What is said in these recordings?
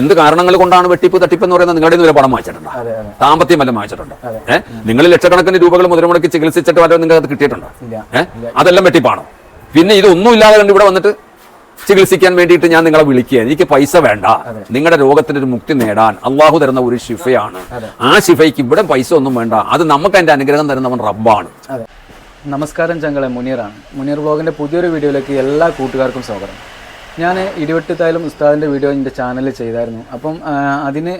എന്ത് കാരണങ്ങൾ കൊണ്ടാണ് വെട്ടിപ്പ് തട്ടിപ്പ് എന്ന് പറയുന്നത് നിങ്ങളുടെ വരെ പണം വാങ്ങിച്ചിട്ടുണ്ടോ? സാമ്പത്തികം വല്ലതും വാങ്ങിച്ചിട്ടുണ്ടോ? ഏഹ് നിങ്ങൾ ലക്ഷക്കണക്കിന് രൂപകൾ മുതൽ മുടക്കി ചികിത്സിച്ചിട്ട് വല്ലതും നിങ്ങൾക്ക് അത് കിട്ടിയിട്ടുണ്ടോ? ഏഹ് അതെല്ലാം വെട്ടിപ്പാണോ? പിന്നെ ഇതൊന്നും ഇല്ലാതെ കണ്ട് ഇവിടെ വന്നിട്ട് ചികിത്സിക്കാൻ വേണ്ടിയിട്ട് ഞാൻ നിങ്ങളെ വിളിക്കുക എനിക്ക് പൈസ വേണ്ട. നിങ്ങളുടെ രോഗത്തിന് ഒരു മുക്തി നേടാൻ അള്ളാഹു തരുന്ന ഒരു ശിഫയാണ്. ആ ശിഫയ്ക്ക് ഇവിടെ പൈസ ഒന്നും വേണ്ട. അത് നമുക്ക് അതിന്റെ അനുഗ്രഹം തരുന്നവൻ റബ്ബാണ്. നമസ്കാരം ചങ്ങളെ മുനീറാണ്. മുനീർ ബ്ലോഗിന്റെ പുതിയൊരു വീഡിയോയിലേക്ക് എല്ലാ കൂട്ടുകാർക്കും സ്വാഗതം. ഞാൻ ഇടിവെട്ടുത്തായാലും ഉസ്താദിന്റെ വീഡിയോ എന്റെ ചാനലിൽ ചെയ്തായിരുന്നു. അപ്പം അതിന്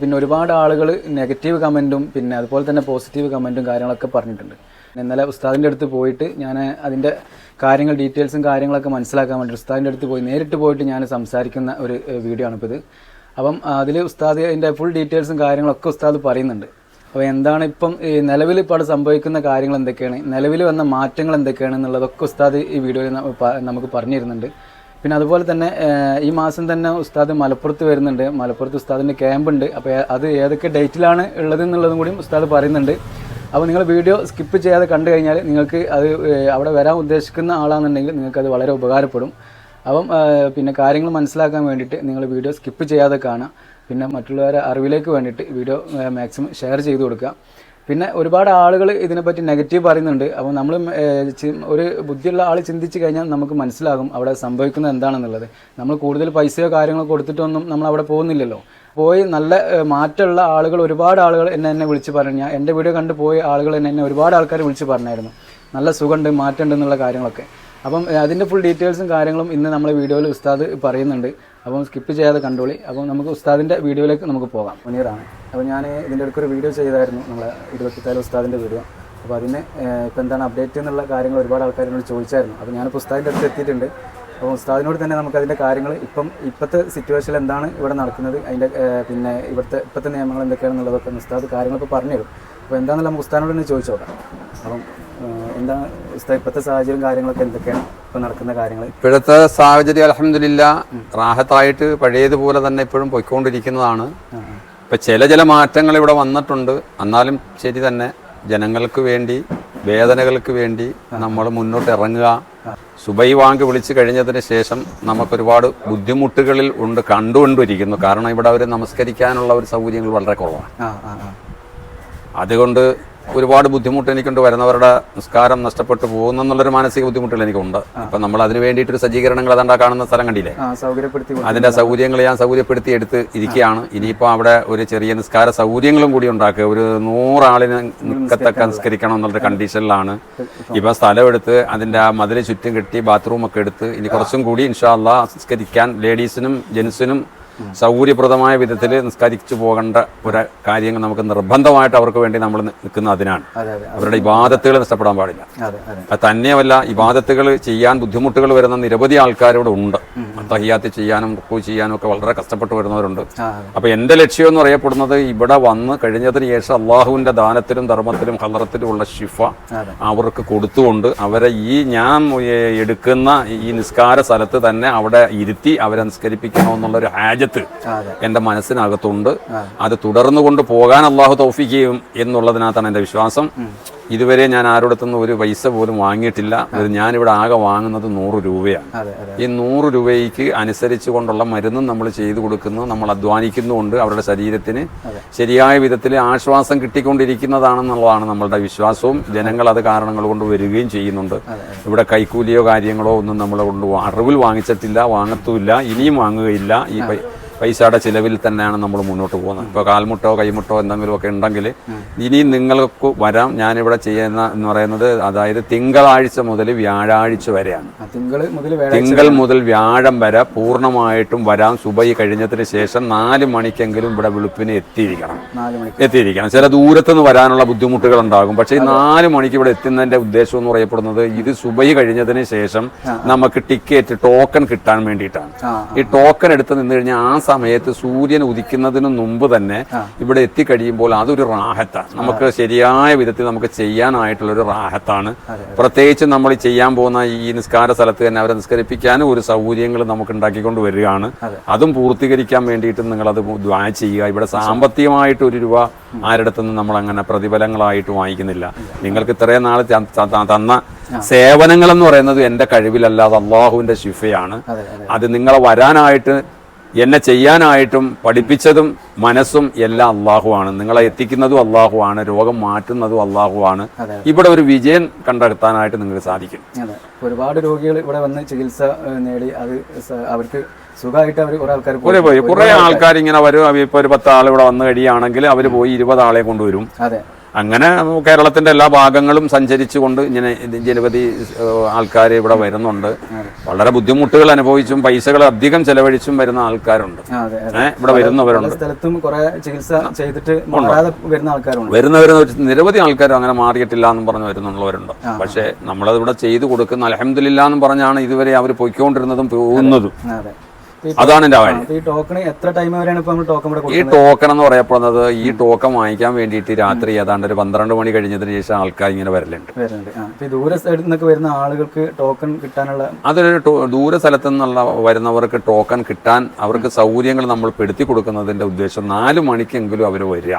പിന്നെ ഒരുപാട് ആളുകൾ നെഗറ്റീവ് കമന്റും പിന്നെ അതുപോലെ തന്നെ പോസിറ്റീവ് കമന്റും കാര്യങ്ങളൊക്കെ പറഞ്ഞിട്ടുണ്ട്. ഇന്നലെ ഉസ്താദിന്റെ അടുത്ത് പോയിട്ട് ഞാൻ അതിന്റെ കാര്യങ്ങൾ ഡീറ്റെയിൽസും കാര്യങ്ങളൊക്കെ മനസ്സിലാക്കാൻ വേണ്ടി ഉസ്താദിന്റെ അടുത്ത് പോയി. നേരിട്ട് പോയിട്ട് ഞാൻ സംസാരിക്കുന്ന ഒരു വീഡിയോ ആണിപ്പോൾ ഇത് അപ്പം അതിൽ ഉസ്താദ് അതിന്റെ ഫുൾ ഡീറ്റെയിൽസും കാര്യങ്ങളൊക്കെ ഉസ്താദ് പറയുന്നുണ്ട്. അപ്പോൾ എന്താണ് ഇപ്പം നിലവിൽ ഇപ്പോൾ അവിടെ സംഭവിക്കുന്ന കാര്യങ്ങൾ എന്തൊക്കെയാണ്? നിലവിൽ വന്ന മാറ്റങ്ങൾ എന്തൊക്കെയാണ് എന്നുള്ളതൊക്കെ ഉസ്താദ് ഈ വീഡിയോയിൽ നമുക്ക് പറഞ്ഞിരുന്നുണ്ട്. പിന്നെ അതുപോലെ തന്നെ ഈ മാസം തന്നെ ഉസ്താദ് മലപ്പുറത്ത് വരുന്നുണ്ട്. മലപ്പുറത്ത് ഉസ്താദിന്റെ ക്യാമ്പുണ്ട്. അപ്പോൾ അത് ഏതൊക്കെ ഡേറ്റിലാണ് ഉള്ളത് എന്നുള്ളതും കൂടി ഉസ്താദ് പറയുന്നുണ്ട്. അപ്പോൾ നിങ്ങൾ വീഡിയോ സ്കിപ്പ് ചെയ്യാതെ കണ്ടു കഴിഞ്ഞാൽ നിങ്ങൾക്ക് അത് അവിടെ വരാൻ ഉദ്ദേശിക്കുന്ന ആളാണെന്നുണ്ടെങ്കിൽ നിങ്ങൾക്ക് അത് വളരെ ഉപകാരപ്പെടും. അപ്പം പിന്നെ കാര്യങ്ങൾ മനസ്സിലാക്കാൻ വേണ്ടിയിട്ട് നിങ്ങൾ വീഡിയോ സ്കിപ്പ് ചെയ്യാതെ കാണുക. പിന്നെ മറ്റുള്ളവരെ അറിവിലേക്ക് വേണ്ടിയിട്ട് വീഡിയോ മാക്സിമം ഷെയർ ചെയ്ത് കൊടുക്കുക. പിന്നെ ഒരുപാട് ആളുകൾ ഇതിനെപ്പറ്റി നെഗറ്റീവ് പറയുന്നുണ്ട്. അപ്പോൾ നമ്മൾ ഒരു ബുദ്ധിയുള്ള ആൾ ചിന്തിച്ച് കഴിഞ്ഞാൽ നമുക്ക് മനസ്സിലാകും അവിടെ സംഭവിക്കുന്നത് എന്താണെന്നുള്ളത്. നമ്മൾ കൂടുതൽ പൈസയോ കാര്യങ്ങളോ കൊടുത്തിട്ടൊന്നും നമ്മൾ അവിടെ പോകുന്നില്ലല്ലോ. പോയി നല്ല മാറ്റമുള്ള ആളുകൾ ഒരുപാട് ആളുകൾ എന്നെ എന്നെ വിളിച്ച് പറഞ്ഞു. എന്റെ വീഡിയോ കണ്ട് പോയ ആളുകൾ എന്നെ എന്നെ ഒരുപാട് ആൾക്കാർ വിളിച്ച് പറഞ്ഞായിരുന്നു. നല്ല സുഖമുണ്ട് മാറ്റമുണ്ട് എന്നുള്ള കാര്യങ്ങളൊക്കെ. അപ്പം അതിന്റെ ഫുൾ ഡീറ്റെയിൽസും കാര്യങ്ങളും ഇന്ന് നമ്മളെ വീഡിയോയിൽ ഉസ്താദ് പറയുന്നുണ്ട്. അപ്പം സ്കിപ്പ് ചെയ്യാതെ കണ്ടോളി. അപ്പം നമുക്ക് ഉസ്താദിന്റെ വീഡിയോയിലേക്ക് നമുക്ക് പോകാം. മുനീറാണ്. അപ്പോൾ ഞാൻ ഇതിന്റെ അടുക്കൊരു വീഡിയോ ചെയ്തായിരുന്നു നമ്മളെ ഇരുപത്തിത്താൽ ഉസ്താദിന്റെ വീഡിയോ. അപ്പോൾ അതിന് ഇപ്പോൾ എന്താണ് അപ്ഡേറ്റ് എന്നുള്ള കാര്യങ്ങൾ ഒരുപാട് ആൾക്കാർ എന്നോട് ചോദിച്ചായിരുന്നു. അപ്പോൾ ഞാനിപ്പോൾ ഉസ്താദിന്റെ അടുത്ത് എത്തിയിട്ടുണ്ട്. അപ്പോൾ ഉസ്താദിനോട് തന്നെ നമുക്ക് അതിന്റെ കാര്യങ്ങൾ ഇപ്പം ഇപ്പോഴത്തെ സിറ്റുവേഷനിൽ എന്താണ് ഇവിടെ നടക്കുന്നത് അതിന്റെ പിന്നെ ഇവിടുത്തെ ഇപ്പോഴത്തെ നിയമങ്ങൾ എന്തൊക്കെയാണെന്നുള്ളതൊക്കെ ഉസ്താദ് കാര്യങ്ങളൊക്കെ പറഞ്ഞു തരും അപ്പോൾ എന്താണെന്നുള്ള നമുക്ക് ഉസ്താദിനോട് തന്നെ ചോദിച്ചു നോക്കാം. അപ്പം ഉസ്താദ് ഇപ്പോഴത്തെ സാഹചര്യം കാര്യങ്ങളൊക്കെ എന്തൊക്കെയാണ് ഇപ്പോൾ നടക്കുന്ന കാര്യങ്ങൾ ഇപ്പോഴത്തെ സാഹചര്യം അലഹമില്ല റാഹത്തായിട്ട് പഴയതുപോലെ തന്നെ ഇപ്പോഴും പോയിക്കൊണ്ടിരിക്കുന്നതാണ്. ഇപ്പൊ ചില ചില മാറ്റങ്ങൾ ഇവിടെ വന്നിട്ടുണ്ട്. എന്നാലും ശരി തന്നെ ജനങ്ങൾക്ക് വേണ്ടി വേദനകൾക്ക് വേണ്ടി നമ്മൾ മുന്നോട്ട് ഇറങ്ങുക. സുബൈ വാങ്ക് വിളിച്ചു കഴിഞ്ഞതിന് ശേഷം നമുക്കൊരുപാട് ബുദ്ധിമുട്ടുകളിൽ ഉണ്ട് കണ്ടുകൊണ്ടിരിക്കുന്നു. കാരണം ഇവിടെ അവർ നമസ്കരിക്കാനുള്ള ഒരു സൗകര്യങ്ങൾ വളരെ കുറവാണ്. അതുകൊണ്ട് ഒരുപാട് ബുദ്ധിമുട്ട് എനിക്കുണ്ട്. വരുന്നവരുടെ നിസ്കാരം നഷ്ടപ്പെട്ടു പോകുന്നെന്നുള്ളൊരു മാനസിക ബുദ്ധിമുട്ടുകൾ എനിക്കുണ്ട്. അപ്പം നമ്മൾ അതിന് വേണ്ടിയിട്ടൊരു സജ്ജീകരണങ്ങൾ അതാണ്ടാ കാണുന്ന സ്ഥലം കണ്ടില്ലേ. അതിന്റെ സൗകര്യങ്ങൾ ഞാൻ സൗകര്യപ്പെടുത്തി എടുത്ത് ഇരിക്കുകയാണ്. ഇനിയിപ്പോൾ അവിടെ ഒരു ചെറിയ നിസ്കാര സൗകര്യങ്ങളും കൂടി ഉണ്ടാക്കുക. ഒരു നൂറാളിന് നിൽക്കത്തക്ക നിസ്കരിക്കണം എന്നുള്ളൊരു കണ്ടീഷനിലാണ്. ഇപ്പൊ സ്ഥലം എടുത്ത് അതിന്റെ ആ മതിൽ ചുറ്റും കെട്ടി ബാത്റൂം ഒക്കെ എടുത്ത് ഇനി കുറച്ചും കൂടി ഇൻഷാല്ല നിസ്കരിക്കാൻ ലേഡീസിനും ജെൻസിനും സൗകര്യപ്രദമായ വിധത്തിൽ നിസ്കരിച്ചു പോകേണ്ട ഒരു കാര്യങ്ങൾ നമുക്ക് നിർബന്ധമായിട്ട് അവർക്ക് വേണ്ടി നമ്മൾ നിൽക്കുന്ന അതിനാണ്. അതെ അതെ. അവരുടെ ഇബാദത്തുകൾ നഷ്ടപ്പെടാൻ പാടില്ല. അത് തന്നെയല്ല ഇബാദത്തുകൾ ചെയ്യാൻ ബുദ്ധിമുട്ടുകൾ വരുന്ന നിരവധി ആൾക്കാരോട് ഉണ്ട്. തഹിയാത്ത് ചെയ്യാനും റുക്കു ചെയ്യാനും ഒക്കെ വളരെ കഷ്ടപ്പെട്ട് വരുന്നവരുണ്ട്. അപ്പോൾ അപ്പൊ എന്റെ ലക്ഷ്യം എന്ന് പറയപ്പെടുന്നത് ഇവിടെ വന്ന് കഴിഞ്ഞതിന് ശേഷം അള്ളാഹുവിന്റെ ദാനത്തിലും ധർമ്മത്തിലും ഹലറത്തിലും ഉള്ള ഷിഫ അവർക്ക് കൊടുത്തുകൊണ്ട് അവരെ ഈ ഞാൻ എടുക്കുന്ന ഈ നിസ്കാര സ്ഥലത്ത് തന്നെ അവിടെ ഇരുത്തി അവരെ നിസ്കരിപ്പിക്കണമെന്നുള്ളൊരു ഹാജത്ത് അതെ. എന്റെ മനസ്സിനകത്തുണ്ട്. അത് തുടർന്നു കൊണ്ട് പോകാൻ അള്ളാഹു തൗഫിക്കുകയും എന്നുള്ളതിനകത്താണ് എന്റെ വിശ്വാസം. ഇതുവരെ ഞാൻ ആരോടത്തുനിന്ന് ഒരു പൈസ പോലും വാങ്ങിയിട്ടില്ല. ഞാനിവിടെ ആകെ വാങ്ങുന്നത് നൂറ് രൂപയാണ്. ഈ നൂറ് രൂപയ്ക്ക് അനുസരിച്ച് കൊണ്ടുള്ള മരുന്നും നമ്മൾ ചെയ്തു കൊടുക്കുന്നു നമ്മൾ അധ്വാനിക്കുന്നുണ്ട് അവരുടെ ശരീരത്തിന്. ശരിയായ വിധത്തിൽ ആശ്വാസം കിട്ടിക്കൊണ്ടിരിക്കുന്നതാണെന്നുള്ളതാണ് നമ്മളുടെ വിശ്വാസവും. ജനങ്ങൾ അത് കാരണങ്ങൾ കൊണ്ട് വരികയും ചെയ്യുന്നുണ്ട്. ഇവിടെ കൈക്കൂലിയോ കാര്യങ്ങളോ ഒന്നും നമ്മളെ കൊണ്ട് അറിവിൽ വാങ്ങിച്ചിട്ടില്ല വാങ്ങത്തുമില്ല ഇനിയും വാങ്ങുകയില്ല. ഈ പൈസയുടെ ചിലവിൽ തന്നെയാണ് നമ്മൾ മുന്നോട്ട് പോകുന്നത്. ഇപ്പോൾ കാൽമുട്ടോ കൈമുട്ടോ എന്തെങ്കിലുമൊക്കെ ഉണ്ടെങ്കിൽ ഇനി നിങ്ങൾക്ക് വരാം. ഞാനിവിടെ ചെയ്യുന്ന എന്ന് പറയുന്നത് അതായത് തിങ്കളാഴ്ച മുതൽ വ്യാഴാഴ്ച വരെയാണ്. തിങ്കൾ മുതൽ വ്യാഴം വരെ പൂർണമായിട്ടും വരാം. സുബൈ കഴിഞ്ഞതിന് ശേഷം നാല് മണിക്കെങ്കിലും ഇവിടെ വെളുപ്പിന് എത്തിയിരിക്കണം. എത്തിയിരിക്കണം. ചില ദൂരത്തു നിന്ന് വരാനുള്ള ബുദ്ധിമുട്ടുകൾ ഉണ്ടാകും. പക്ഷേ ഈ നാല് മണിക്ക് ഇവിടെ എത്തുന്നതിന്റെ ഉദ്ദേശം എന്ന് പറയപ്പെടുന്നത് ഇത് സുബൈ കഴിഞ്ഞതിന് ശേഷം നമുക്ക് ടിക്കറ്റ് ടോക്കൺ കിട്ടാൻ വേണ്ടിയിട്ടാണ്. ഈ ടോക്കൺ എടുത്ത് നിന്ന് കഴിഞ്ഞാൽ ആ സമയത്ത് സൂര്യൻ ഉദിക്കുന്നതിന് മുമ്പ് തന്നെ ഇവിടെ എത്തിക്കഴിയുമ്പോൾ അതൊരു റാഹത്താണ്. നമുക്ക് ശരിയായ വിധത്തിൽ നമുക്ക് ചെയ്യാനായിട്ടുള്ള ഒരു റാഹത്താണ് പ്രത്യേകിച്ച് നമ്മൾ ചെയ്യാൻ പോകുന്ന ഈ നിസ്കാര സ്ഥലത്ത് തന്നെ അവരെ നിസ്കരിപ്പിക്കാനും ഒരു സൗകര്യങ്ങൾ നമുക്ക് ഉണ്ടാക്കിക്കൊണ്ട് വരികയാണ്. അതും. പൂർത്തീകരിക്കാൻ വേണ്ടിയിട്ട് നിങ്ങളത് ദ്വാ ചെയ്യുക. ഇവിടെ സാമ്പത്തികമായിട്ട് ഒരു രൂപ ആരുടെ നമ്മൾ അങ്ങനെ പ്രതിഫലങ്ങളായിട്ട് വാങ്ങിക്കുന്നില്ല. നിങ്ങൾക്ക് ഇത്രയും നാൾ തന്ന സേവനങ്ങൾ എന്ന് പറയുന്നത് എന്റെ കഴിവിലല്ലാതെ അള്ളാഹുവിന്റെ ശിഫയാണ്. അതെ അതെ. അത് നിങ്ങളെ വരാനായിട്ട് എന്നെ ചെയ്യാനായിട്ടും പഠിപ്പിച്ചതും മനസ്സും എല്ലാം അള്ളാഹുവാണ്. നിങ്ങളെ എത്തിക്കുന്നതും അള്ളാഹുവാണ് രോഗം മാറ്റുന്നതും അള്ളാഹുവാണ്. ഇവിടെ ഒരു വിജയം കണ്ടെത്താനായിട്ട് നിങ്ങൾക്ക് സാധിക്കും. ഒരുപാട് രോഗികൾ ഇവിടെ വന്ന് ചികിത്സ നേടി അത് അവർക്ക് സുഖമായിട്ട് അവർ കുറെ ആൾക്കാർ കുറെ പോയി. കുറെ ആൾക്കാർ ഇങ്ങനെ വരും. ഇപ്പൊ ഒരു പത്ത് ആൾ ഇവിടെ വന്നു കഴിയുകയാണെങ്കിൽ അവർ പോയി ഇരുപത് ആളെ കൊണ്ടുവരും. അതെ. അങ്ങനെ കേരളത്തിന്റെ എല്ലാ ഭാഗങ്ങളും സഞ്ചരിച്ചുകൊണ്ട് ഇങ്ങനെ നിരവധി ആൾക്കാർ ഇവിടെ വരുന്നുണ്ട്. വളരെ ബുദ്ധിമുട്ടുകൾ അനുഭവിച്ചും പൈസകൾ അധികം ചെലവഴിച്ചും വരുന്ന ആൾക്കാരുണ്ട്. ഇവിടെ വരുന്നവരുണ്ട്. സ്ഥലത്തും ചികിത്സ ചെയ്തിട്ട് വരുന്നവരെന്ന് വെച്ചാൽ നിരവധി ആൾക്കാർ അങ്ങനെ മാറിയിട്ടില്ല എന്ന് പറഞ്ഞ് വരുന്നുള്ളവരുണ്ട്. പക്ഷേ നമ്മളത് ഇവിടെ ചെയ്തു കൊടുക്കുന്ന അലഹമില്ല എന്ന് പറഞ്ഞാണ് ഇതുവരെ അവർ പൊയ്ക്കൊണ്ടിരുന്നതും പോകുന്നതും. അതാണ് എന്റെ വഴി. ഈ ടോക്കൺ എന്ന് പറയപ്പെടുന്നത് ഈ ടോക്കൺ വാങ്ങിക്കാൻ വേണ്ടിയിട്ട് രാത്രി ഏതാണ്ട് ഒരു പന്ത്രണ്ട് മണി കഴിഞ്ഞതിന് ശേഷം ആൾക്കാർ ഇങ്ങനെ വരലുണ്ട്. വരുന്നുണ്ട് ആ ഇപ്പൊ ഈ ദൂര സൈഡിൽ നിന്നൊക്കെ വരുന്ന ആളുകൾക്ക് ടോക്കൺ കിട്ടാനുള്ള അതൊരു ദൂര സ്ഥലത്തു നിന്നുള്ള വരുന്നവർക്ക് ടോക്കൺ കിട്ടാൻ അവർക്ക് സൗകര്യങ്ങൾ നമ്മൾ പെടുത്തി കൊടുക്കുന്നതിന്റെ ഉദ്ദേശം നാല് മണിക്കെങ്കിലും അവർ വരിക.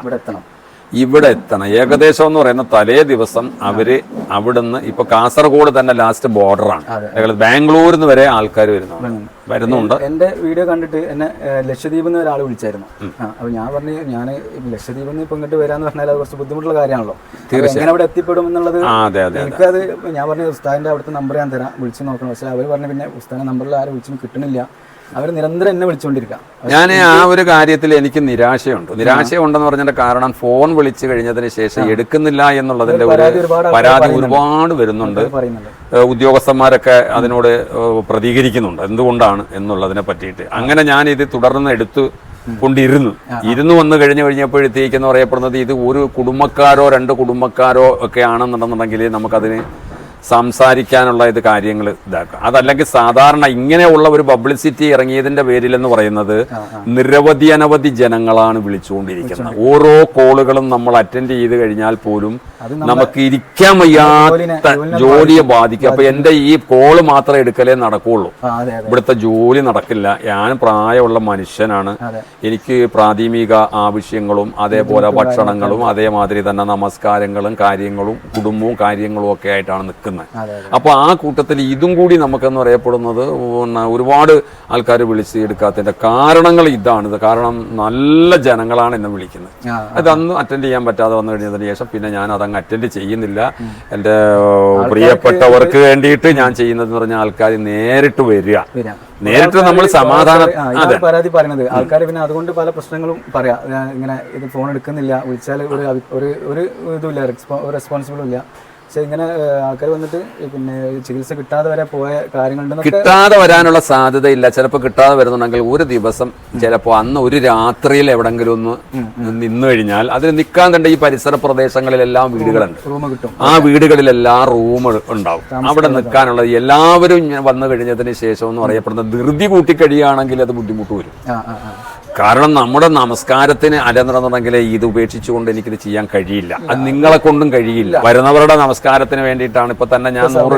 ഇവിടെ എത്തണം. ഏകദേശം എന്ന് പറയുന്ന തലേ ദിവസം അവർ അവിടുന്ന് ഇപ്പൊ കാസർഗോഡ് തന്നെ ലാസ്റ്റ് ബോർഡറാണ് ബാംഗ്ലൂരിൽ നിന്ന് വരെ ആൾക്കാർ വരുന്നു വരുന്നുണ്ട്. എന്റെ വീഡിയോ കണ്ടിട്ട് എന്നെ ലക്ഷദ്വീപ് ലക്ഷദ്വീപിൽ നിന്ന് ഒരാൾ വിളിച്ചായിരുന്നു അപ്പൊ ഞാൻ പറഞ്ഞു ഞാൻ ലക്ഷദ്വീപിൽ നിന്ന് ഇപ്പൊ ഇങ്ങോട്ട് വരാന്ന് പറഞ്ഞാൽ അത് കുറച്ച് ബുദ്ധിമുട്ടുള്ള കാര്യമാണല്ലോ. തീർച്ചയായും. എങ്ങനെ അവിടെ എത്തിപ്പെടും എന്നുള്ളത് എനിക്കത് ഞാൻ പറഞ്ഞു ഉസ്താദിന്റെ അവിടുത്തെ നമ്പർ ഞാൻ തരാം വിളിച്ചു നോക്കണം. പക്ഷെ അവർ പറഞ്ഞു പിന്നെ ഉസ്താദിന്റെ നമ്പറിൽ ആരും വിളിച്ചു കിട്ടണില്ല. അവർ നിരന്തരം എന്നെ വിളിച്ചുകൊണ്ടിരിക്കാം. ഞാൻ ആ ഒരു കാര്യത്തിൽ എനിക്ക് നിരാശയുണ്ട്. നിരാശയുണ്ടെന്ന് പറഞ്ഞതിന്റെ കാരണം ഫോൺ വിളിച്ചു കഴിഞ്ഞതിന് ശേഷം എടുക്കുന്നില്ല എന്നുള്ളതിന്റെ ഒരു പരാതി ഒരുപാട് വരുന്നുണ്ട്. ഉദ്യോഗസ്ഥന്മാരൊക്കെ അതിനോട് പ്രതികരിക്കുന്നുണ്ട്. എന്തുകൊണ്ടാണ് എന്നുള്ളതിനെ പറ്റിയിട്ട്. അങ്ങനെ ഞാൻ ഇത് തുടർന്ന് എടുത്തു കൊണ്ടിരുന്നു. ഇരുന്നു വന്നു കഴിഞ്ഞു കഴിഞ്ഞപ്പോഴത്തേക്കെന്ന് പറയപ്പെടുന്നത് ഇത് ഒരു കുടുംബക്കാരോ രണ്ട് കുടുംബക്കാരോ ഒക്കെ ആണെന്നുണ്ടെന്നുണ്ടെങ്കിൽ നമുക്കതിന് സംസാരിക്കാനുള്ള ഇത് കാര്യങ്ങൾ ഇതാക്കുക. അതല്ലെങ്കിൽ സാധാരണ ഇങ്ങനെയുള്ള ഒരു പബ്ലിസിറ്റി ഇറങ്ങിയതിന്റെ പേരിൽ എന്ന് പറയുന്നത് നിരവധി അനവധി ജനങ്ങളാണ് വിളിച്ചുകൊണ്ടിരിക്കുന്നത്. ഓരോ കോളുകളും നമ്മൾ അറ്റൻഡ് ചെയ്ത് കഴിഞ്ഞാൽ പോലും നമുക്ക് ഇരിക്കാൻ വയ്യാത്ത ജോലിയെ ബാധിക്കും. അപ്പൊ എന്റെ ഈ കോൾ മാത്രം എടുക്കലേ നടക്കുള്ളൂ. ഇവിടുത്തെ ജോലി നടക്കില്ല. ഞാൻ പ്രായമുള്ള മനുഷ്യനാണ്. എനിക്ക് പ്രാഥമിക ആവശ്യങ്ങളും അതേപോലെ ഭക്ഷണങ്ങളും അതേമാതിരി തന്നെ നമസ്കാരങ്ങളും കാര്യങ്ങളും കുടുംബവും കാര്യങ്ങളും ഒക്കെ ആയിട്ടാണ് നിൽക്കുന്നത്. അതെ അപ്പോൾ ആ കൂട്ടത്തിൽ ഇതും കൂടി നമുക്കെന്ന് പറയപ്പെടുന്നത് പിന്നെ ഒരുപാട് ആൾക്കാർ വിളിച്ച് എടുക്കാത്തതിന്റെ കാരണങ്ങൾ ഇതാണ്. ഇത് കാരണം നല്ല ജനങ്ങളാണ് എന്നെ വിളിക്കുന്നത്. അതന്ന് അറ്റൻഡ് ചെയ്യാൻ പറ്റാതെ വന്നു കഴിഞ്ഞതിന് ശേഷം പിന്നെ ഞാൻ അതങ്ങ് അറ്റൻഡ് ചെയ്യുന്നില്ല എന്റെ പ്രിയപ്പെട്ടവർക്ക് വേണ്ടിയിട്ട് ഞാൻ ചെയ്യുന്നതെന്ന് പറഞ്ഞ ആൾക്കാർ നേരിട്ട് വരിക. വരാം നേരിട്ട് നമ്മൾ സമാധാനം പരാതി പറയുന്നത്. ആൾക്കാർ പിന്നെ അതുകൊണ്ട് പല പ്രശ്നങ്ങളും പറയാം. ഇങ്ങനെ ഇത് ഫോൺ എടുക്കുന്നില്ല വിളിച്ചാൽ ഒരു ഒരു ഒരു ഇതുമില്ല റെസ്പോൺസിബിളും ഇല്ല. പക്ഷെ ഇങ്ങനെ ആൾക്കാർ വന്നിട്ട് പിന്നെ ചികിത്സ കിട്ടാതെ വരെ പോയ കാര്യങ്ങളുണ്ട് കിട്ടാതെ വരാനുള്ള സാധ്യതയില്ല. ചിലപ്പോൾ കിട്ടാതെ വരുന്നുണ്ടെങ്കിൽ ഒരു ദിവസം ചിലപ്പോൾ അന്ന് ഒരു രാത്രിയിൽ എവിടെങ്കിലും ഒന്ന് നിന്നു കഴിഞ്ഞാൽ അതിൽ നിൽക്കാൻ തന്നെ ഈ പരിസര പ്രദേശങ്ങളിലെല്ലാം വീടുകളുണ്ട് റൂം കിട്ടും. ആ വീടുകളിലെല്ലാം റൂം ഉണ്ടാവും. അവിടെ നിൽക്കാനുള്ള എല്ലാവരും വന്നു കഴിഞ്ഞതിന് ശേഷം എന്ന് പറയപ്പെടുന്ന ധൃതി കൂട്ടിക്കഴിയുകയാണെങ്കിൽ അത് ബുദ്ധിമുട്ട് വരും. കാരണം നമ്മുടെ നമസ്കാരത്തിന് അലന്നിറന്നുണ്ടെങ്കിൽ ഇത് ഉപേക്ഷിച്ചുകൊണ്ട് എനിക്കിത് ചെയ്യാൻ കഴിയില്ല. അത് നിങ്ങളെ കൊണ്ടും കഴിയില്ല. വരുന്നവരുടെ നമസ്കാരത്തിന് വേണ്ടിയിട്ടാണ് ഇപ്പൊ തന്നെ ഞാൻ നൂറ്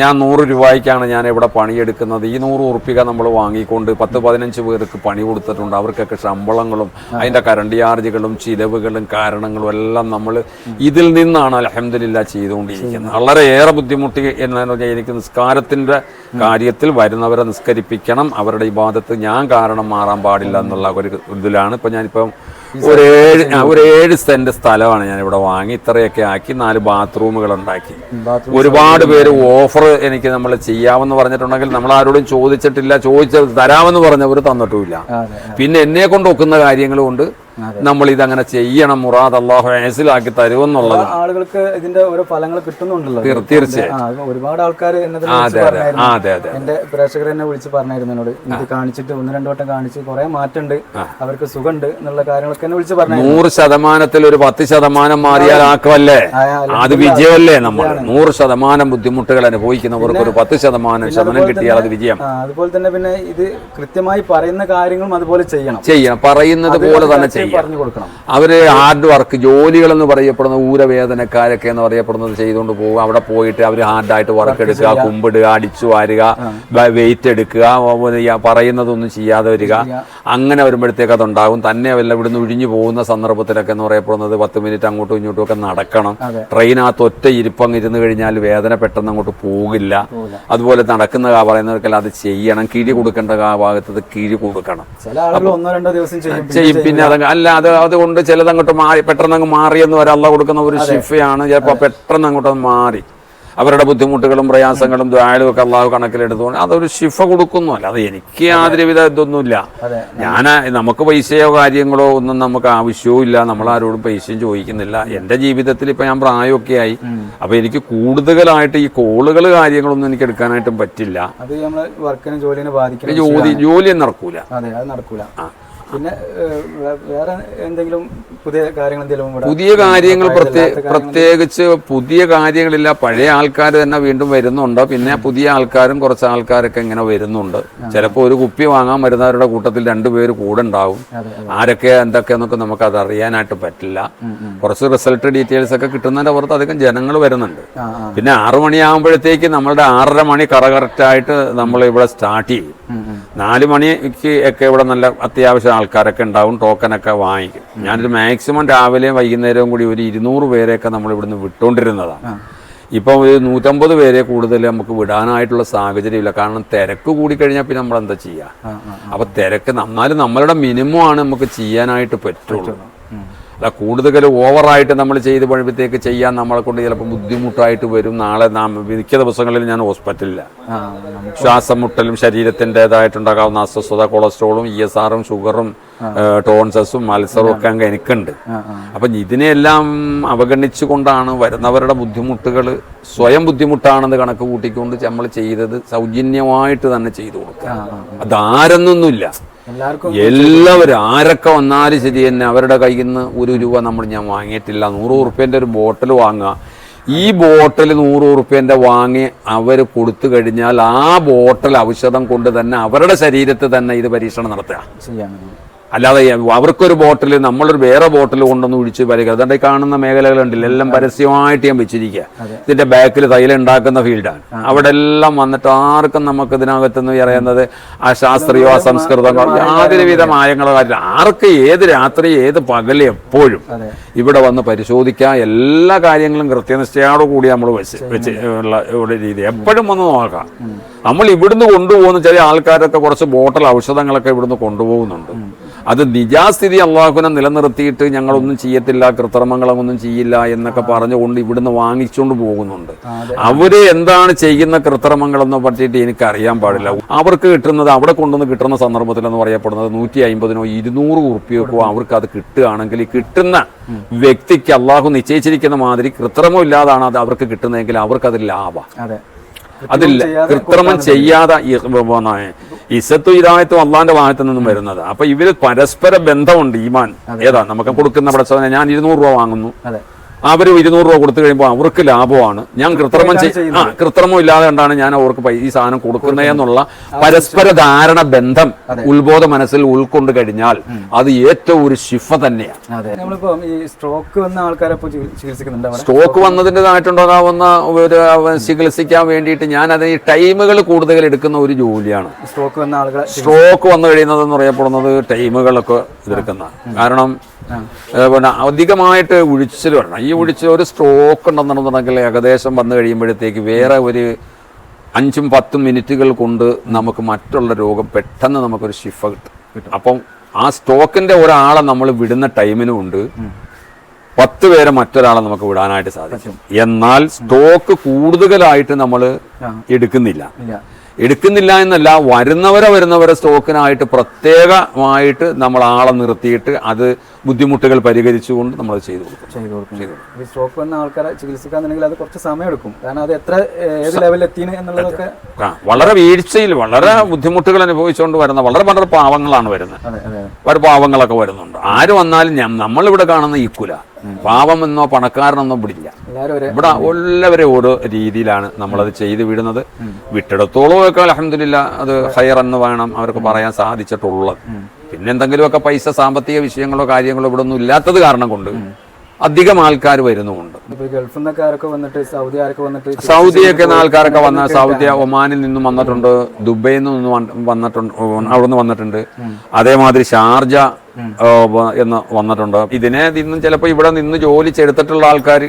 ഞാൻ നൂറ് രൂപയ്ക്കാണ് ഞാൻ ഇവിടെ പണിയെടുക്കുന്നത്. ഈ നൂറ് ഉറുപ്പിക നമ്മൾ വാങ്ങിക്കൊണ്ട് പത്ത് പതിനഞ്ച് പേർക്ക് പണി കൊടുത്തിട്ടുണ്ട്. അവർക്കൊക്കെ ശമ്പളങ്ങളും അതിന്റെ കറണ്ട് ചാർജുകളും ചിലവുകളും കാരണങ്ങളും എല്ലാം നമ്മൾ ഇതിൽ നിന്നാണ് അലഹമില്ല ചെയ്തുകൊണ്ടിരിക്കുന്നത്. വളരെയേറെ ബുദ്ധിമുട്ടി എന്ന് പറഞ്ഞാൽ എനിക്ക് നിസ്കാരത്തിന്റെ കാര്യത്തിൽ വരുന്നവരെ നിസ്കരിപ്പിക്കണം. അവരുടെ ഈ ഇബാദത്ത് ഞാൻ കാരണം മാറാൻ പാടില്ല എന്നുള്ള ഒരു ഇതിലാണ്. ഇപ്പൊ ഞാനിപ്പം ഒരു ഏഴ് ഒരു ഏഴ് സെന്റ് സ്ഥലമാണ് ഞാൻ ഇവിടെ വാങ്ങി. ഇത്രയൊക്കെ ആക്കി നാല് ബാത്റൂമുകൾ ഉണ്ടാക്കി. ഒരുപാട് പേര് ഓഫർ എനിക്ക് നമ്മൾ ചെയ്യാമെന്ന് പറഞ്ഞിട്ടുണ്ടെങ്കിൽ നമ്മൾ ആരോടും ചോദിച്ചിട്ടില്ല. ചോദിച്ച തരാമെന്ന് പറഞ്ഞവർ തന്നിട്ടുമില്ല. പിന്നെ എന്നെ കൊണ്ട് ഒക്കുന്ന കാര്യങ്ങൾ കൊണ്ട് നമ്മൾ ഇതങ്ങനെ ചെയ്യണം മുറാദ് അള്ളാഹു മനസ്സിലാക്കി തരുമെന്നുള്ളത്. ആളുകൾക്ക് ഇതിന്റെ ഓരോ ഫലങ്ങൾ കിട്ടുന്നുണ്ടല്ലോ. തീർച്ചയായും. ഒരുപാട് ആൾക്കാർ എന്റെ പ്രേക്ഷകർ എന്നെ വിളിച്ച് പറഞ്ഞായിരുന്നു എന്നോട്. ഇത് കാണിച്ചിട്ട് ഒന്ന് രണ്ടു വട്ടം കാണിച്ച് കുറെ മാറ്റമുണ്ട് അവർക്ക് സുഖമുണ്ട് എന്നുള്ള കാര്യങ്ങളൊക്കെ എന്നെ വിളിച്ച് പറഞ്ഞു നൂറ് ശതമാനത്തിൽ ഒരു പത്ത് ശതമാനം മാറിയാൽ ആക്കുമല്ലേ അത് വിജയമല്ലേ നമ്മൾ? നൂറ് ശതമാനം ബുദ്ധിമുട്ടുകൾ അനുഭവിക്കുന്നവർക്ക് ഒരു പത്ത് ശതമാനം ശതമാനം കിട്ടിയാൽ അത് വിജയം. അതുപോലെ തന്നെ പിന്നെ ഇത് കൃത്യമായി പറയുന്ന കാര്യങ്ങളും അതുപോലെ ചെയ്യണം. ചെയ്യണം. പറയുന്നത് പോലെ തന്നെ ചെയ്യണം ചെയ്യുക അവർ ഹാർഡ് വർക്ക് ജോലികൾ എന്ന് പറയപ്പെടുന്ന ഊരവേദനക്കാരൊക്കെ എന്ന് പറയപ്പെടുന്നത് ചെയ്തുകൊണ്ട് പോകും അവിടെ പോയിട്ട് അവർ ഹാർഡായിട്ട് വർക്ക് എടുക്കുക കുമ്പിടുക അടിച്ചു വാരുക വെയിറ്റ് എടുക്കുക പറയുന്നതൊന്നും ചെയ്യാതെ വരിക. അങ്ങനെ വരുമ്പോഴത്തേക്ക് അതുണ്ടാകും. തന്നെ വല്ല ഇവിടുന്ന് ഒഴിഞ്ഞു പോകുന്ന സന്ദർഭത്തിലൊക്കെ എന്ന് പറയപ്പെടുന്നത് പത്ത് മിനിറ്റ് അങ്ങോട്ടും ഇങ്ങോട്ടും ഒക്കെ നടക്കണം. ട്രെയിനകത്ത് ഒറ്റ ഇരിപ്പങ്ങ് ഇരുന്ന് കഴിഞ്ഞാൽ വേദന പെട്ടെന്ന് അങ്ങോട്ട് പോകില്ല. അതുപോലെ നടക്കുന്ന പറയുന്നവർക്കെല്ലാം അത് ചെയ്യണം. കിഴി കൊടുക്കേണ്ട ഭാഗത്ത് കിഴി കൊടുക്കണം. ചെയ്യും. പിന്നെ അത് അല്ല അത് അതുകൊണ്ട് ചിലതങ്ങോട്ട് മാറി പെട്ടെന്ന് അങ്ങ് മാറിയെന്ന് വരെ അല്ല കൊടുക്കുന്ന ഒരു ഷിഫയാണ് ചിലപ്പോൾ പെട്ടെന്ന് അങ്ങോട്ട് മാറി. അവരുടെ ബുദ്ധിമുട്ടുകളും പ്രയാസങ്ങളും ദ്വാലും ഒക്കെ അള്ളാഹു കണക്കിലെടുത്തുകൊണ്ട് അതൊരു ശിഫ കൊടുക്കുന്നു അല്ല അത് എനിക്ക് യാതൊരു വിധ ഇതൊന്നുമില്ല. ഞാൻ നമുക്ക് പൈസയോ കാര്യങ്ങളോ ഒന്നും നമുക്ക് ആവശ്യവും ഇല്ല. നമ്മൾ ആരോടും പൈസയും ചോദിക്കുന്നില്ല. എന്റെ ജീവിതത്തിൽ ഇപ്പം ഞാൻ പ്രായമൊക്കെ ആയി. അപ്പോൾ എനിക്ക് കൂടുതലായിട്ട് ഈ കോളുകൾ കാര്യങ്ങളൊന്നും എനിക്ക് എടുക്കാനായിട്ടും പറ്റില്ല. ജോലി ജോലി നടക്കൂല. നടക്കൂല. പിന്നെ വേറെ എന്തെങ്കിലും പുതിയ കാര്യങ്ങൾ എന്തെങ്കിലും പുതിയ കാര്യങ്ങൾ പ്രത്യേകിച്ച് പുതിയ കാര്യങ്ങളില്ല. പഴയ ആൾക്കാർ തന്നെ വീണ്ടും വരുന്നുണ്ട്. പിന്നെ പുതിയ ആൾക്കാരും കുറച്ച് ആൾക്കാരൊക്കെ ഇങ്ങനെ വരുന്നുണ്ട്. ചിലപ്പോൾ ഒരു കുപ്പി വാങ്ങാൻ വരുന്നവരുടെ കൂട്ടത്തിൽ രണ്ടുപേര് കൂടെ ഉണ്ടാവും. ആരൊക്കെ എന്തൊക്കെയെന്നൊക്കെ നമുക്ക് അത് അറിയാനായിട്ട് പറ്റില്ല. കുറച്ച് റിസൾട്ട് ഡീറ്റെയിൽസ് ഒക്കെ കിട്ടുന്നതിന്റെ പുറത്ത് അധികം ജനങ്ങൾ വരുന്നുണ്ട്. പിന്നെ ആറു മണിയാകുമ്പോഴത്തേക്ക് നമ്മളുടെ ആറര മണി കറ കറക്റ്റായിട്ട് നമ്മൾ ഇവിടെ സ്റ്റാർട്ട് ചെയ്യും. നാല് മണിക്ക് ഒക്കെ ഇവിടെ നല്ല അത്യാവശ്യം ആൾക്കാരൊക്കെ ഉണ്ടാവും ടോക്കനൊക്കെ വാങ്ങിക്കും. ഞാനിത് മാക്സിമം രാവിലെയും വൈകുന്നേരവും കൂടി ഒരു ഇരുന്നൂറ് പേരെയൊക്കെ നമ്മൾ ഇവിടുന്ന് വിട്ടുകൊണ്ടിരുന്നതാണ് ഇപ്പം ഒരു നൂറ്റമ്പത് പേരെ കൂടുതൽ നമുക്ക് വിടാനായിട്ടുള്ള സാഹചര്യമില്ല കാരണം തിരക്ക് കൂടി കഴിഞ്ഞാൽ പിന്നെ നമ്മൾ എന്താ ചെയ്യുക അപ്പൊ തിരക്ക് എന്നാലും നമ്മളുടെ മിനിമം ആണ് നമുക്ക് ചെയ്യാനായിട്ട് പറ്റുള്ളൂ. അല്ല കൂടുതൽ ഓവറായിട്ട് നമ്മൾ ചെയ്ത് പഴുമ്പത്തേക്ക് ചെയ്യാൻ നമ്മളെ കൊണ്ട് ചിലപ്പോൾ ബുദ്ധിമുട്ടായിട്ട് വരും. നാളെ നാം മിക്ക ദിവസങ്ങളിൽ ഞാൻ ഹോസ്പിറ്റലില്ല ശ്വാസം മുട്ടലും ശരീരത്തിന്റെതായിട്ടുണ്ടാകാവുന്ന അസ്വസ്ഥത കൊളസ്ട്രോളും ഇ എസ് ആറും ഷുഗറും ടോൺസസും മത്സരവും ഒക്കെ അങ്ങ് എനിക്കുണ്ട്. അപ്പം ഇതിനെല്ലാം അവഗണിച്ചുകൊണ്ടാണ് വരുന്നവരുടെ ബുദ്ധിമുട്ടുകൾ സ്വയം ബുദ്ധിമുട്ടാണെന്ന് കണക്ക് കൂട്ടിക്കൊണ്ട് നമ്മൾ ചെയ്തത് സൗജന്യമായിട്ട് തന്നെ ചെയ്തു കൊടുക്കുക. അതാരെന്നൊന്നുമില്ല. എല്ലാവരും ആരൊക്കെ വന്നാലും ശരി തന്നെ അവരുടെ കയ്യിൽ നിന്ന് ഒരു രൂപ നമ്മൾ ഞാൻ വാങ്ങിയിട്ടില്ല. നൂറ് ഉറുപ്പ്യന്റെ ഒരു ബോട്ടിൽ വാങ്ങുക. ഈ ബോട്ടിൽ നൂറ് ഉറുപ്പ്യന്റെ വാങ്ങി അവർ കൊടുത്തു കഴിഞ്ഞാൽ ആ ബോട്ടിൽ ഔഷധം കൊണ്ട് തന്നെ അവരുടെ ശരീരത്തിൽ തന്നെ ഇത് പരീക്ഷണം നടത്തുക. അല്ലാതെ അവർക്കൊരു ബോട്ടിൽ നമ്മളൊരു വേറെ ബോട്ടിൽ കൊണ്ടൊന്ന് ഒഴിച്ച് വരിക അതുകൊണ്ട് കാണുന്ന മേഖലകളുണ്ടല്ലോ എല്ലാം പരസ്യമായിട്ട് ഞാൻ വെച്ചിരിക്കുക. ഇതിന്റെ ബാക്കിൽ തൈല ഉണ്ടാക്കുന്ന ഫീൽഡാണ്. അവിടെ എല്ലാം വന്നിട്ട് ആർക്കും നമുക്ക് ഇതിനകത്തുനിന്ന് പറയുന്നത് ആ ശാസ്ത്രീയോ അസംസ്കൃതമോ യാതൊരുവിധ മായങ്ങളോ കാര്യമില്ല. ആർക്ക് ഏത് രാത്രി ഏത് പകൽ എപ്പോഴും ഇവിടെ വന്ന് പരിശോധിക്കാം എല്ലാ കാര്യങ്ങളും കൃത്യനിഷ്ഠയോടുകൂടി നമ്മൾ വെച്ച് വെച്ച് ഉള്ള രീതി. എപ്പോഴും വന്ന് നോക്കാം. നമ്മൾ ഇവിടുന്ന് കൊണ്ടുപോകുന്ന ചില ആൾക്കാരൊക്കെ കുറച്ച് ബോട്ടൽ ഔഷധങ്ങളൊക്കെ ഇവിടുന്ന് കൊണ്ടുപോകുന്നുണ്ട്. അത് നിജാസ്ഥിതി അള്ളാഹുനെ നിലനിർത്തിയിട്ട് ഞങ്ങളൊന്നും ചെയ്യത്തില്ല കൃത്രിമങ്ങളൊന്നും ചെയ്യില്ല എന്നൊക്കെ പറഞ്ഞുകൊണ്ട് ഇവിടുന്ന് വാങ്ങിച്ചുകൊണ്ട് പോകുന്നുണ്ട്. അവർ എന്താണ് ചെയ്യുന്ന കൃത്രിമങ്ങളെന്ന് പറ്റിയിട്ട് എനിക്ക് അറിയാൻ പാടില്ല. അവർക്ക് കിട്ടുന്നത് അവിടെ കൊണ്ടുവന്ന് കിട്ടുന്ന സന്ദർഭത്തിൽ എന്ന് പറയപ്പെടുന്നത് നൂറ്റി അമ്പതിനോ ഇരുന്നൂറ് ഉറുപ്പിയൊക്കെ അവർക്ക് അത് കിട്ടുകയാണെങ്കിൽ കിട്ടുന്ന വ്യക്തിക്ക് അള്ളാഹു നിശ്ചയിച്ചിരിക്കുന്ന മാതിരി കൃത്രിമം ഇല്ലാതാണ് അത് അവർക്ക് കിട്ടുന്നതെങ്കിൽ അവർക്ക് അത്. ലാഭം അതില്ല. കൃത്രിമം ചെയ്യാതെ ഇസത്തും ഇതായത്തും അള്ളാന്റെ ഭാഗത്ത് നിന്നും വരുന്നത്. അപ്പൊ ഇവർ പരസ്പര ബന്ധമുണ്ട് ഈമാൻ. ഏതാ? നമുക്ക് കൊടുക്കുന്ന പടച്ചവനെ ഞാൻ ഇരുന്നൂറ് രൂപ വാങ്ങുന്നു. അവർ ഇരുന്നൂറ് രൂപ കൊടുത്തു കഴിയുമ്പോൾ അവർക്ക് ലാഭമാണ്. ഞാൻ കൃത്രിമം ആ കൃത്രിമം ഇല്ലാതെ കണ്ടാണ് ഞാൻ അവർക്ക് ഈ സാധനം കൊടുക്കുന്നതെന്നുള്ള പരസ്പര ധാരണ ബന്ധം ഉത്ബോധ മനസ്സിൽ ഉൾക്കൊണ്ട് കഴിഞ്ഞാൽ അത് ഏറ്റവും ഒരു ശിഫ തന്നെയാണ് സ്ട്രോക്ക് വന്ന ആൾക്കാരെ സ്ട്രോക്ക് അവ- ചികിത്സിക്കാൻ വേണ്ടിയിട്ട് ഞാൻ അത് ഈ ടൈമുകൾ കൂടുതൽ എടുക്കുന്ന ഒരു ജോലിയാണ്. സ്ട്രോക്ക് വന്ന ആളുകളെ സ്ട്രോക്ക് വന്നു കഴിയുന്നത് എന്ന് പറയപ്പെടുന്നത് ടൈമുകളൊക്കെ എടുക്കുന്ന. കാരണം പിന്നെ അധികമായിട്ട് ഒഴിച്ചിൽ വരണം. ഈ ഒഴിച്ചിൽ ഒരു സ്ട്രോക്ക് ഉണ്ടെന്നുണ്ടെന്നുണ്ടെങ്കിൽ ഏകദേശം വന്നു കഴിയുമ്പോഴത്തേക്ക് വേറെ ഒരു അഞ്ചും പത്തും മിനിറ്റുകൾ കൊണ്ട് നമുക്ക് മറ്റുള്ള രോഗം പെട്ടെന്ന് നമുക്കൊരു ഷിഫ കിട്ടും. അപ്പം ആ സ്ട്രോക്കിന്റെ ഒരാളെ നമ്മൾ വിടുന്ന ടൈമിനും ഉണ്ട് പത്ത് പേരെ മറ്റൊരാളെ നമുക്ക് വിടാനായിട്ട് സാധിക്കും. എന്നാൽ സ്ട്രോക്ക് കൂടുതലായിട്ട് നമ്മൾ എടുക്കുന്നില്ല. എടുക്കുന്നില്ല എന്നല്ല വരുന്നവരെ വരുന്നവരെ സ്റ്റോക്കിനായിട്ട് പ്രത്യേകമായിട്ട് നമ്മൾ ആളെ നിർത്തിയിട്ട് അത് ബുദ്ധിമുട്ടുകൾ പരിഹരിച്ചുകൊണ്ട് നമ്മൾ ചെയ്തു കൊടുക്കും. ചെയ്തു കൊടുക്കും. സ്ട്രോക്ക് വന്ന ആൾക്കാരെ ചികിത്സിക്കാന്നുണ്ടെങ്കിൽ അത് കുറച്ച് സമയം എടുക്കും കാരണം അത് എത്ര ഏത് ലെവലിൽ എത്തിന് എന്നുള്ളതൊക്കെ വളരെ വീഴ്ചയിൽ വളരെ ബുദ്ധിമുട്ടുകൾ അനുഭവിച്ചുകൊണ്ട് വരുന്ന വളരെ വളരെ പാവങ്ങളാണ് വരുന്നത്. ഒരു പാവങ്ങളൊക്കെ വരുന്നുണ്ട്. ആര് വന്നാലും ഞാൻ നമ്മളിവിടെ കാണുന്ന ഈ കുല. പണക്കാരനെന്നോ എന്നോ പണക്കാരനെന്നോ പിടില്ല ഇവിടെ എല്ലാവരും ഓരോ രീതിയിലാണ് നമ്മളത് ചെയ്ത് വിടുന്നത്. വിട്ടിടത്തോളം ഒക്കെ അലഹമില്ല അത് ഹയർ എന്ന് വേണം അവർക്ക് പറയാൻ സാധിച്ചിട്ടുള്ളത്. പിന്നെ എന്തെങ്കിലുമൊക്കെ പൈസ സാമ്പത്തിക വിഷയങ്ങളോ കാര്യങ്ങളോ ഇവിടെ ഒന്നും ഇല്ലാത്തത് കാരണം കൊണ്ട് അധികം ആൾക്കാർ വരുന്നുമുണ്ട്. ഇപ്പൊ ഗൾഫിൽ നിന്നൊക്കെ ആരൊക്കെ വന്നിട്ട് സൗദി ആരൊക്കെ വന്നിട്ട് സൗദിയൊക്കെ ആൾക്കാരൊക്കെ വന്ന സൗദി ഒമാനിൽ നിന്നും വന്നിട്ടുണ്ട് ദുബൈയിൽ നിന്നും വന്നിട്ടുണ്ട് അവിടെ നിന്ന് വന്നിട്ടുണ്ട്. അതേമാതിരി ഷാർജ എന്ന് വന്നിട്ടുണ്ട്. ഇതിനെ നിന്നും ചിലപ്പോൾ ഇവിടെ നിന്ന് ജോലി ചെയ്തിട്ടുള്ള ആൾക്കാർ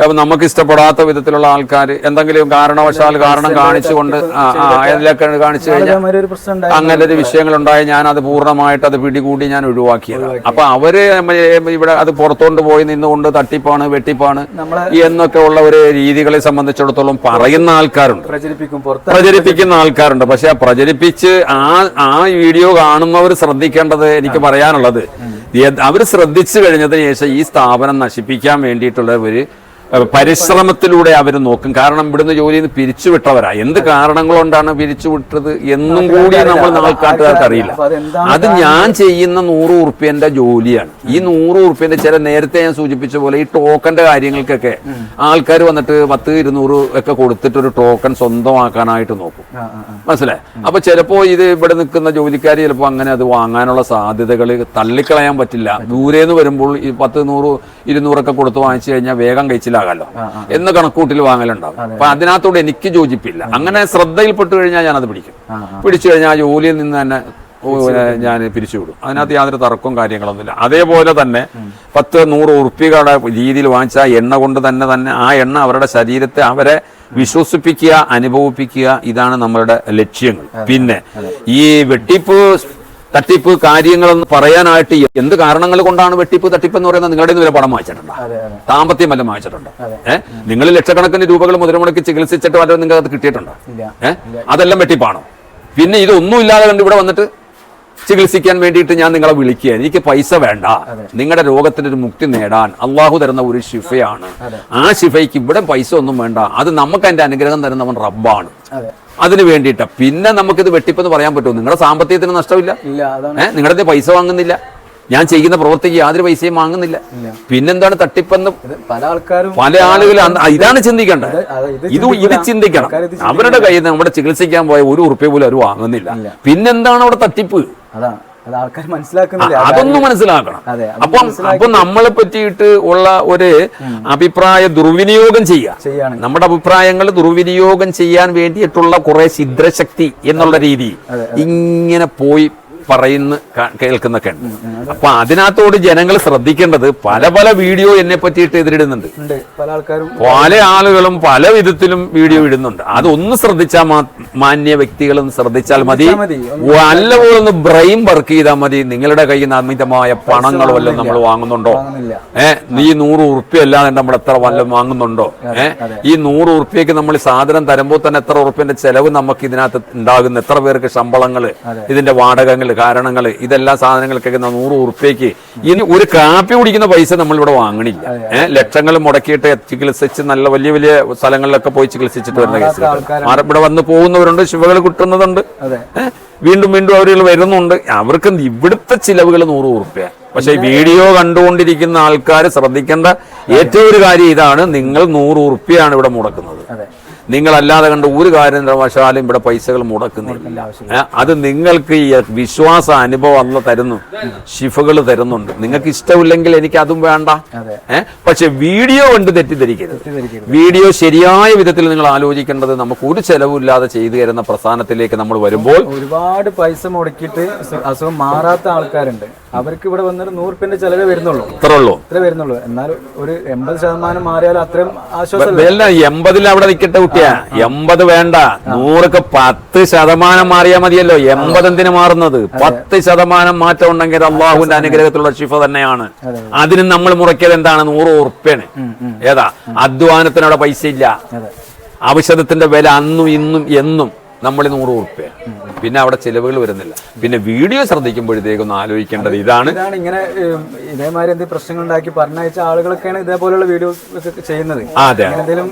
ആ നമുക്ക് ഇഷ്ടപ്പെടാത്ത വിധത്തിലുള്ള ആൾക്കാർ എന്തെങ്കിലും കാരണവശാൽ കാരണം കാണിച്ചുകൊണ്ട് അതിലൊക്കെ കാണിച്ചു കഴിഞ്ഞാൽ അങ്ങനെ ഒരു വിഷയങ്ങൾ ഉണ്ടായി ഞാൻ അത് പൂർണമായിട്ട് അത് പിടികൂടി ഞാൻ ഒഴിവാക്കിയത് അപ്പൊ അവർ ഇവിടെ അത് പുറത്തോണ്ട് പോയി നിന്നുകൊണ്ട് തട്ടിപ്പാണ് വെട്ടിപ്പാണ് എന്നൊക്കെ ഉള്ള ഒരു രീതികളെ സംബന്ധിച്ചിടത്തോളം പറയുന്ന ആൾക്കാരുണ്ട്. പ്രചരിപ്പിക്കും പ്രചരിപ്പിക്കുന്ന ആൾക്കാരുണ്ട്. പക്ഷെ ആ പ്രചരിപ്പിച്ച് ആ ആ വീഡിയോ കാണുന്നവർ ശ്രദ്ധിക്കേണ്ടത് എനിക്ക് പറയാനുള്ളത് അവർ ശ്രദ്ധിച്ചു കഴിഞ്ഞതിന് ശേഷം ഈ സ്ഥാപനം നശിപ്പിക്കാൻ വേണ്ടിയിട്ടുള്ള ഒരു പരിശ്രമത്തിലൂടെ അവർ നോക്കും. കാരണം ഇവിടുന്ന് ജോലിയിൽ നിന്ന് പിരിച്ചുവിട്ടവരാ. എന്ത് കാരണങ്ങൾ കൊണ്ടാണ് പിരിച്ചുവിട്ടത് എന്നും കൂടി നമ്മൾ നാൾക്കാട്ടുകാർക്ക് അറിയില്ല. അത് ഞാൻ ചെയ്യുന്ന നൂറ് ഉറുപ്പ്യന്റെ ജോലിയാണ്. ഈ നൂറ് ഉറുപ്പ്യന്റെ ചില നേരത്തെ ഞാൻ സൂചിപ്പിച്ച പോലെ ഈ ടോക്കന്റെ കാര്യങ്ങൾക്കൊക്കെ ആൾക്കാർ വന്നിട്ട് പത്ത് ഇരുന്നൂറ് ഒക്കെ കൊടുത്തിട്ട് ഒരു ടോക്കൺ സ്വന്തമാക്കാനായിട്ട് നോക്കും. മനസ്സിലായി? അപ്പൊ ചിലപ്പോ ഇത് ഇവിടെ നിൽക്കുന്ന ജോലിക്കാർ ചിലപ്പോൾ അങ്ങനെ അത് വാങ്ങാനുള്ള സാധ്യതകൾ തള്ളിക്കളയാൻ പറ്റില്ല. ദൂരേന്ന് വരുമ്പോൾ ഈ പത്ത് നൂറ് ഇരുന്നൂറൊക്കെ കൊടുത്ത് വാങ്ങിച്ചു കഴിഞ്ഞാൽ വേഗം കഴിച്ചിലാകാമല്ലോ എന്ന് കണക്കൂട്ടിൽ വാങ്ങലുണ്ടാവും. അപ്പൊ അതിനകത്തോട് എനിക്ക് യോജിപ്പില്ല. അങ്ങനെ ശ്രദ്ധയിൽപ്പെട്ടു കഴിഞ്ഞാൽ ഞാൻ അത് പിടിക്കും പിടിച്ചു കഴിഞ്ഞാൽ ആ ജോലിയിൽ നിന്ന് തന്നെ ഞാൻ പിരിച്ചുവിടും. അതിനകത്ത് യാതൊരു തർക്കവും കാര്യങ്ങളൊന്നുമില്ല. അതേപോലെ തന്നെ പത്ത് നൂറ് ഉറുപ്പികളുടെ രീതിയിൽ വാങ്ങിച്ച എണ്ണ കൊണ്ട് തന്നെ തന്നെ ആ എണ്ണ അവരുടെ ശരീരത്തെ അവരെ വിശ്വസിപ്പിക്കുക അനുഭവിപ്പിക്കുക ഇതാണ് നമ്മളുടെ ലക്ഷ്യങ്ങൾ. പിന്നെ ഈ വെട്ടിപ്പ് തട്ടിപ്പ് കാര്യങ്ങളെന്ന് പറയാനായിട്ട് എന്ത് കാരണങ്ങൾ കൊണ്ടാണ് വെട്ടിപ്പ് തട്ടിപ്പ് എന്ന് പറയുന്നത് നിങ്ങളുടെ ഇതുവരെ പണം അതെ സാമ്പത്തികം വല്ലതും വായിച്ചിട്ടുണ്ടോ ഏഹ് നിങ്ങൾ ലക്ഷക്കണക്കിന് രൂപകൾ മുതൽമുടക്കി ചികിത്സിച്ചിട്ട് വല്ലതും നിങ്ങൾക്ക് അത് കിട്ടിയിട്ടുണ്ടോ? ഏഹ് അതെല്ലാം വെട്ടിപ്പാണോ? പിന്നെ ഇതൊന്നും ഇല്ലാതെ കണ്ട് ഇവിടെ വന്നിട്ട് ചികിത്സിക്കാൻ വേണ്ടിയിട്ട് ഞാൻ നിങ്ങളെ വിളിക്കുക എനിക്ക് പൈസ വേണ്ട. നിങ്ങളുടെ രോഗത്തിന് ഒരു മുക്തി നേടാൻ അള്ളാഹു തരുന്ന ഒരു ശിഫയാണ്. ആ ശിഫയ്ക്ക് ഇവിടെ പൈസ ഒന്നും വേണ്ട. അത് നമുക്ക് അതിന്റെ അനുഗ്രഹം തരുന്നവൻ റബ്ബാണ്. അതിന് വേണ്ടിയിട്ട്. പിന്നെ നമുക്കിത് വെട്ടിപ്പെന്ന് പറയാൻ പറ്റുമോ? നിങ്ങളുടെ സാമ്പത്തികത്തിന് നഷ്ടമില്ല. ഏഹ് നിങ്ങളുടെ പൈസ വാങ്ങുന്നില്ല. ഞാൻ ചെയ്യുന്ന പ്രവൃത്തിക്ക് യാതൊരു പൈസയും വാങ്ങുന്നില്ല. പിന്നെന്താണ് തട്ടിപ്പെന്ന്? പല ആൾക്കാരും പല ആളുകൾ ഇതാണ് ചിന്തിക്കേണ്ടത്. ഇത് ഇത് ചിന്തിക്കണം. അവരുടെ കയ്യിൽ നിന്ന് നമ്മുടെ ചികിത്സിക്കാൻ പോയ ഒരു ഉറുപ്പ്യ പോലും അവർ വാങ്ങുന്നില്ല. പിന്നെന്താണ് അവിടെ തട്ടിപ്പ്? അതാണ്. അത് ആൾക്കാർ മനസ്സിലാക്കുന്നില്ല അതൊന്നും മനസ്സിലാക്കണം. അപ്പം അപ്പൊ നമ്മളെ പറ്റിയിട്ട് ഉള്ള ഒരു അഭിപ്രായ ദുർവിനിയോഗം ചെയ്യുക. നമ്മുടെ അഭിപ്രായങ്ങൾ ദുർവിനിയോഗം ചെയ്യാൻ വേണ്ടിയിട്ടുള്ള കുറെ ഛിദ്രശക്തി എന്നുള്ള രീതി ഇങ്ങനെ പോയി പറയുന്ന കേൾക്കുന്ന കേൾക്കുന്നൊക്കെ ഉണ്ട്. അപ്പൊ അതിനകത്തോട് ജനങ്ങൾ ശ്രദ്ധിക്കേണ്ടത് പല പല വീഡിയോ എന്നെ പറ്റിയിട്ട് എതിരിടുന്നുണ്ട്. പല ആളുകളും പല വിധത്തിലും വീഡിയോ ഇടുന്നുണ്ട്. അതൊന്ന് ശ്രദ്ധിച്ചാൽ മാന്യ വ്യക്തികളും ശ്രദ്ധിച്ചാൽ മതി. വല്ലപോലെ നല്ലപോലെ ഒന്ന് ബ്രെയിൻ വർക്ക് ചെയ്താൽ മതി. നിങ്ങളുടെ കയ്യിൽ നിന്ന് അമിതമായ പണങ്ങളോ വല്ലതും നമ്മൾ വാങ്ങുന്നുണ്ടോ? ഏഹ് നീ നൂറ് ഉറുപ്പ്യ അല്ലാതെ നമ്മൾ എത്ര വല്ലതും വാങ്ങുന്നുണ്ടോ? ഏഹ് ഈ നൂറ് ഉറുപ്പ്യക്ക് നമ്മൾ സാധനം തരുമ്പോൾ തന്നെ എത്ര ഉറുപ്പ്യന്റെ ചെലവ് നമുക്ക് ഇതിനകത്ത് ഉണ്ടാകുന്ന? എത്ര പേർക്ക് ശമ്പളങ്ങൾ ഇതിന്റെ വാടകങ്ങൾ കാരണങ്ങൾ ഇതെല്ലാ സാധനങ്ങൾക്കൊക്കെ നൂറ് ഉറുപ്പ്യക്ക്. ഇനി ഒരു കാപ്പി കുടിക്കുന്ന പൈസ നമ്മൾ ഇവിടെ വാങ്ങണില്ല ഏഹ് ലക്ഷങ്ങൾ മുടക്കിയിട്ട് ചികിത്സിച്ച് നല്ല വലിയ വലിയ സ്ഥലങ്ങളിലൊക്കെ പോയി ചികിത്സിച്ചിട്ട് വരുന്ന കേസ് ഇവിടെ വന്ന് പോകുന്നവരുണ്ട് ശിവകൾ കിട്ടുന്നതുണ്ട്. വീണ്ടും വീണ്ടും അവരുകൾ വരുന്നുണ്ട്. അവർക്ക് ഇവിടുത്തെ ചിലവുകൾ നൂറ് ഉറുപ്പ്യ. പക്ഷെ വീഡിയോ കണ്ടുകൊണ്ടിരിക്കുന്ന ആൾക്കാർ ശ്രദ്ധിക്കേണ്ട ഏറ്റവും ഒരു കാര്യം ഇതാണ്. നിങ്ങൾ നൂറ് ഉറുപ്പ്യാണ് ഇവിടെ മുടക്കുന്നത്. നിങ്ങളല്ലാതെ കണ്ട് ഒരു കാര്യം വശാലും ഇവിടെ പൈസകൾ മുടക്കുന്നില്ല. അത് നിങ്ങൾക്ക് ഈ വിശ്വാസ അനുഭവം അല്ല തരുന്നു. ഷിഫകൾ തരുന്നുണ്ട്. നിങ്ങൾക്ക് ഇഷ്ടമില്ലെങ്കിൽ എനിക്ക് അതും വേണ്ട. ഏഹ് പക്ഷെ വീഡിയോ കൊണ്ട് തെറ്റിദ്ധരിക്കരുത്. വീഡിയോ ശരിയായ വിധത്തിൽ നിങ്ങൾ ആലോചിക്കേണ്ടത് നമുക്ക് ഒരു ചെലവില്ലാതെ ചെയ്തു തരുന്ന പ്രസ്ഥാനത്തിലേക്ക് നമ്മൾ വരുമ്പോൾ ഒരുപാട് പൈസ മുടക്കിയിട്ട് അസു- അസുഖം മാറാത്ത ആൾക്കാരുണ്ട്. അവർക്ക് ഇവിടെ വന്നൊരു നൂറുപ്യന്റെ ചെലവേ വരുന്നുള്ളൂ. ഇത്രേ ഉള്ളൂ. ഇത്ര വരുന്നുള്ളൂ. എന്നാൽ ഒരു എൺപത് ശതമാനം മാറിയാൽ അത്രയും ആശ്വാസം എൺപതിൽ അവിടെ നിൽക്കട്ടെ കുട്ടിയാ എൺപത് വേണ്ട. നൂറൊക്കെ പത്ത് ശതമാനം മാറിയാൽ മതിയല്ലോ. എൺപത് എന്തിന് മാറുന്നത്? പത്ത് ശതമാനം മാറ്റം ഉണ്ടെങ്കിൽ അള്ളാഹുവിന്റെ അനുഗ്രഹത്തിലുള്ള ഷിഫ തന്നെയാണ്. അതിന് നമ്മൾ മുറക്കിയത് എന്താണ്? നൂറ് ഉറുപ്പ്യാണ്. ഏതാ? അധ്വാനത്തിനവിടെ പൈസ ഇല്ല ഔഷധത്തിന്റെ വില അന്നും ഇന്നും എന്നും. നമ്മൾ നൂറ് ഉറുപ്പ്യ. പിന്നെ അവിടെ ചിലവുകൾ വരുന്നില്ല. പിന്നെ വീഡിയോ ശ്രദ്ധിക്കുമ്പോഴത്തേക്കൊന്ന് ആലോചിക്കേണ്ടത് ഇതാണ്. ഇതാണ് ഇങ്ങനെ ഇതേമാതിരി എന്തെങ്കിലും പ്രശ്നങ്ങൾ ഉണ്ടാക്കി പറഞ്ഞയച്ച ആളുകളൊക്കെയാണ് ഇതേപോലെയുള്ള വീഡിയോ ചെയ്യുന്നത്. അതെ. എന്തെങ്കിലും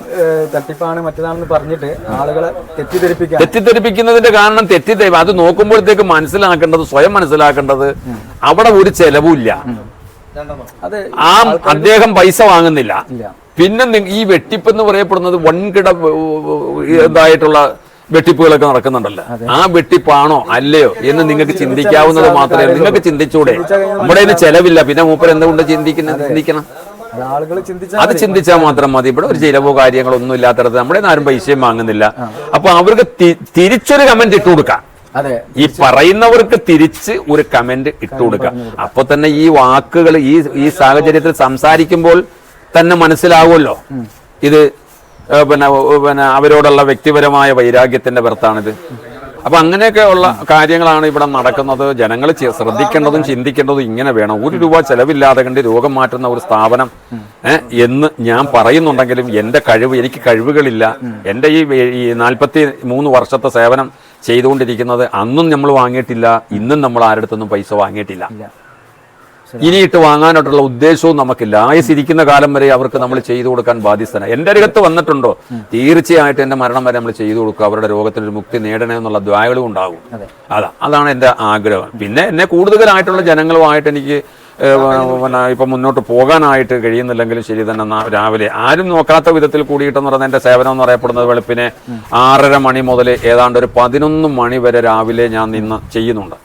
തട്ടിപ്പാണ് മറ്റേതാണെന്ന് പറഞ്ഞിട്ട് ആളുകളെ തെറ്റിദ്ധരിപ്പിക്കുക തെറ്റിദ്ധരിപ്പിക്കുന്നതിന്റെ കാരണം തെറ്റിദ്ധരി അത് നോക്കുമ്പോഴത്തേക്ക് മനസ്സിലാക്കേണ്ടത് സ്വയം മനസ്സിലാക്കേണ്ടത് അവിടെ ഒരു ചെലവുമില്ല ആ അദ്ദേഹം പൈസ വാങ്ങുന്നില്ല. പിന്നെ ഈ വെട്ടിപ്പ് എന്ന് പറയപ്പെടുന്നത് വൻകിട ഇതായിട്ടുള്ള വെട്ടിപ്പുകളൊക്കെ നടക്കുന്നുണ്ടല്ലോ. ആ വെട്ടിപ്പാണോ അല്ലയോ എന്ന് നിങ്ങൾക്ക് ചിന്തിക്കാവുന്നത് മാത്രമേ നിങ്ങൾക്ക് ചിന്തിച്ചൂടെ? നമ്മുടെ ഇതിന് ചെലവില്ല. പിന്നെ മൂപ്പർ എന്തുകൊണ്ട് ചിന്തിക്കുന്ന ചിന്തിക്കണം? അത് ചിന്തിച്ചാൽ മാത്രം മതി. ഇവിടെ ഒരു ചിലവോ കാര്യങ്ങളോ ഒന്നും ഇല്ലാത്തടത്ത് നമ്മുടെ ആരും പൈസയും വാങ്ങുന്നില്ല. അപ്പൊ അവർക്ക് തിരിച്ചൊരു കമന്റ് ഇട്ടു കൊടുക്കാം. ഈ പറയുന്നവർക്ക് തിരിച്ച് ഒരു കമന്റ് ഇട്ടു കൊടുക്കാം. അപ്പൊ തന്നെ ഈ വാക്കുകൾ ഈ ഈ സാഹചര്യത്തിൽ സംസാരിക്കുമ്പോൾ തന്നെ മനസ്സിലാവുമല്ലോ. ഇത് പിന്നെ പിന്നെ അവരോടുള്ള വ്യക്തിപരമായ വൈരാഗ്യത്തിന്റെ പുറത്താണിത്. അപ്പൊ അങ്ങനെയൊക്കെ ഉള്ള കാര്യങ്ങളാണ് ഇവിടെ നടക്കുന്നത്. ജനങ്ങൾ ശ്രദ്ധിക്കേണ്ടതും ചിന്തിക്കേണ്ടതും ഇങ്ങനെ വേണം. ഒരു രൂപ ചെലവില്ലാതെ കണ്ട് രോഗം മാറ്റുന്ന ഒരു സ്ഥാപനം എന്ന് ഞാൻ പറയുന്നുണ്ടെങ്കിലും എന്റെ കഴിവ് എനിക്ക് കഴിവുകളില്ല. എന്റെ ഈ നാൽപ്പത്തി മൂന്ന് വർഷത്തെ സേവനം ചെയ്തുകൊണ്ടിരിക്കുന്നത് അന്നും നമ്മൾ വാങ്ങിയിട്ടില്ല ഇന്നും നമ്മൾ ആരുടെ പൈസ വാങ്ങിയിട്ടില്ല. ഇനിയിട്ട് വാങ്ങാനായിട്ടുള്ള ഉദ്ദേശവും നമുക്കില്ല. ആയുസിരിക്കുന്ന കാലം വരെ അവർക്ക് നമ്മൾ ചെയ്തു കൊടുക്കാൻ ബാധ്യസ്ഥന. എന്റെ അരികത്ത് വന്നിട്ടുണ്ടോ? തീർച്ചയായിട്ടും എന്റെ മരണം വരെ നമ്മൾ ചെയ്തു കൊടുക്കുക അവരുടെ രോഗത്തിനൊരു മുക്തി നേടണേ എന്നുള്ള ദ്വായകളും ഉണ്ടാകും. അതെ. അതാ അതാണ് എന്റെ ആഗ്രഹം. പിന്നെ എന്നെ കൂടുതലായിട്ടുള്ള ജനങ്ങളുമായിട്ട് എനിക്ക് പിന്നെ ഇപ്പം മുന്നോട്ട് പോകാനായിട്ട് കഴിയുന്നില്ലെങ്കിലും ശരി തന്നെ രാവിലെ ആരും നോക്കാത്ത വിധത്തിൽ കൂടിയിട്ടെന്ന് പറയുന്നത് എന്റെ സേവനം എന്ന് പറയപ്പെടുന്നത് വെളുപ്പിനെ ആറര മണി മുതൽ ഏതാണ്ട് ഒരു പതിനൊന്ന് മണി വരെ രാവിലെ ഞാൻ നിന്ന് ചെയ്യുന്നുണ്ട്.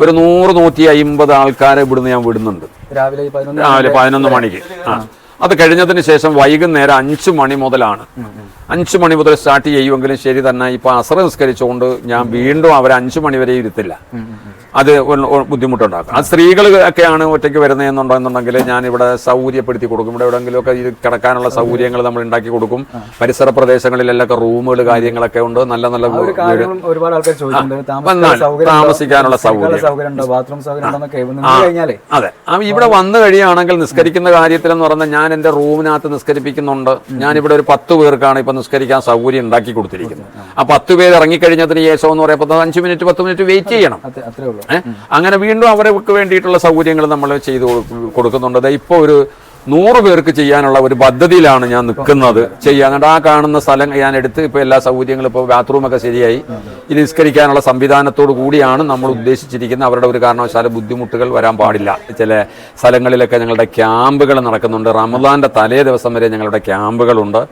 ഒരു നൂറ് നൂറ്റി അയിമ്പത് ആൾക്കാരെ ഇവിടുന്ന് ഞാൻ വിടുന്നുണ്ട്. രാവിലെ പതിനൊന്ന് രാവിലെ പതിനൊന്ന് മണിക്ക്. ആ. അത് കഴിഞ്ഞതിന് ശേഷം വൈകുന്നേരം അഞ്ചു മണി മുതലാണ്. അഞ്ചു മണി മുതൽ സ്റ്റാർട്ട് ചെയ്യുമെങ്കിലും ശരി തന്നെ ഇപ്പൊ അസറ നിസ്കരിച്ചുകൊണ്ട് ഞാൻ വീണ്ടും അവരെ അഞ്ചു മണി വരെ ഇരുത്തില്ല. അത് ബുദ്ധിമുട്ടുണ്ടാക്കും. അത് സ്ത്രീകൾ ഒക്കെയാണ് ഒറ്റയ്ക്ക് വരുന്നതെന്നുണ്ടെന്നുണ്ടെങ്കിൽ ഞാൻ ഇവിടെ സൗകര്യപ്പെടുത്തി കൊടുക്കും. ഇവിടെ എവിടെയെങ്കിലുമൊക്കെ ഇത് കിടക്കാനുള്ള സൗകര്യങ്ങൾ നമ്മൾ ഉണ്ടാക്കി കൊടുക്കും. പരിസര പ്രദേശങ്ങളിലെല്ലാം റൂമുകൾ കാര്യങ്ങളൊക്കെ ഉണ്ട്. നല്ല നല്ല ഒരുപാട് ആൾക്കാർ ചോദിക്കുന്നുണ്ട്. താമസിക്കാനുള്ള സൗകര്യം. അതെ. ഇവിടെ വന്നു കഴിയുകയാണെങ്കിൽ നിസ്കരിക്കുന്ന കാര്യത്തിൽ എന്ന് പറഞ്ഞാൽ ഞാൻ എന്റെ റൂമിനകത്ത് നിസ്കരിപ്പിക്കുന്നുണ്ട്. ഞാൻ ഇവിടെ ഒരു പത്ത് പേർക്കാണ് ഇപ്പൊ നിസ്കരിക്കാൻ സൗകര്യം ഉണ്ടാക്കി കൊടുത്തിരിക്കുന്നത്. ആ പത്ത് പേര് ഇറങ്ങിക്കഴിഞ്ഞതിന് ശേഷം എന്ന് പറയുമ്പോൾ അഞ്ച് മിനിറ്റ് പത്ത് മിനിറ്റ് വെയിറ്റ് ചെയ്യണം. അത്ര- ഉള്ളൂ? അങ്ങനെ വീണ്ടും അവർക്ക് വേണ്ടിയിട്ടുള്ള സൗകര്യങ്ങൾ നമ്മൾ ചെയ്തു കൊടു- കൊടുക്കുന്നുണ്ട്. ദേ ഇപ്പൊ ഒരു നൂറ് പേർക്ക് ചെയ്യാനുള്ള ഒരു പദ്ധതിയിലാണ് ഞാൻ നിൽക്കുന്നത്. ചെയ്യാൻ. ആ കാണുന്ന സ്ഥലം ഞാൻ എടുത്ത് ഇപ്പൊ എല്ലാ സൗകര്യങ്ങളും ഇപ്പോൾ ബാത്റൂം ഒക്കെ ശരിയായി. ഇത് നിസ്കരിക്കാനുള്ള സംവിധാനത്തോടു കൂടിയാണ് നമ്മൾ ഉദ്ദേശിച്ചിരിക്കുന്നത്. അവരുടെ ഒരു കാരണവശാലും ബുദ്ധിമുട്ടുകൾ വരാൻ പാടില്ല. ചില സ്ഥലങ്ങളിലൊക്കെ ഞങ്ങളുടെ ക്യാമ്പുകൾ നടക്കുന്നുണ്ട്. റമദാന്റെ തലേ ദിവസം വരെ ഞങ്ങളുടെ ക്യാമ്പുകളുണ്ട്.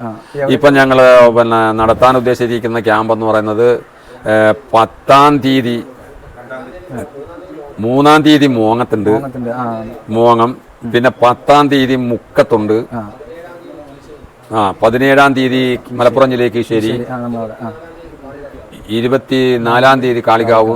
ഇപ്പൊ ഞങ്ങൾ പിന്നെ നടത്താൻ ഉദ്ദേശിച്ചിരിക്കുന്ന ക്യാമ്പ് എന്ന് പറയുന്നത് പത്താം തീയതി മൂന്നാം തീയതി മോങ്ങത്തുണ്ട്. മോങ്ങം. പിന്നെ പത്താം തീയതി മുക്കത്തുണ്ട്. ആ. പതിനേഴാം തീയതി മലപ്പുറം ജില്ലയ്ക്ക് ശരി. ഇരുപത്തി നാലാം തീയതി കാളികാവ്.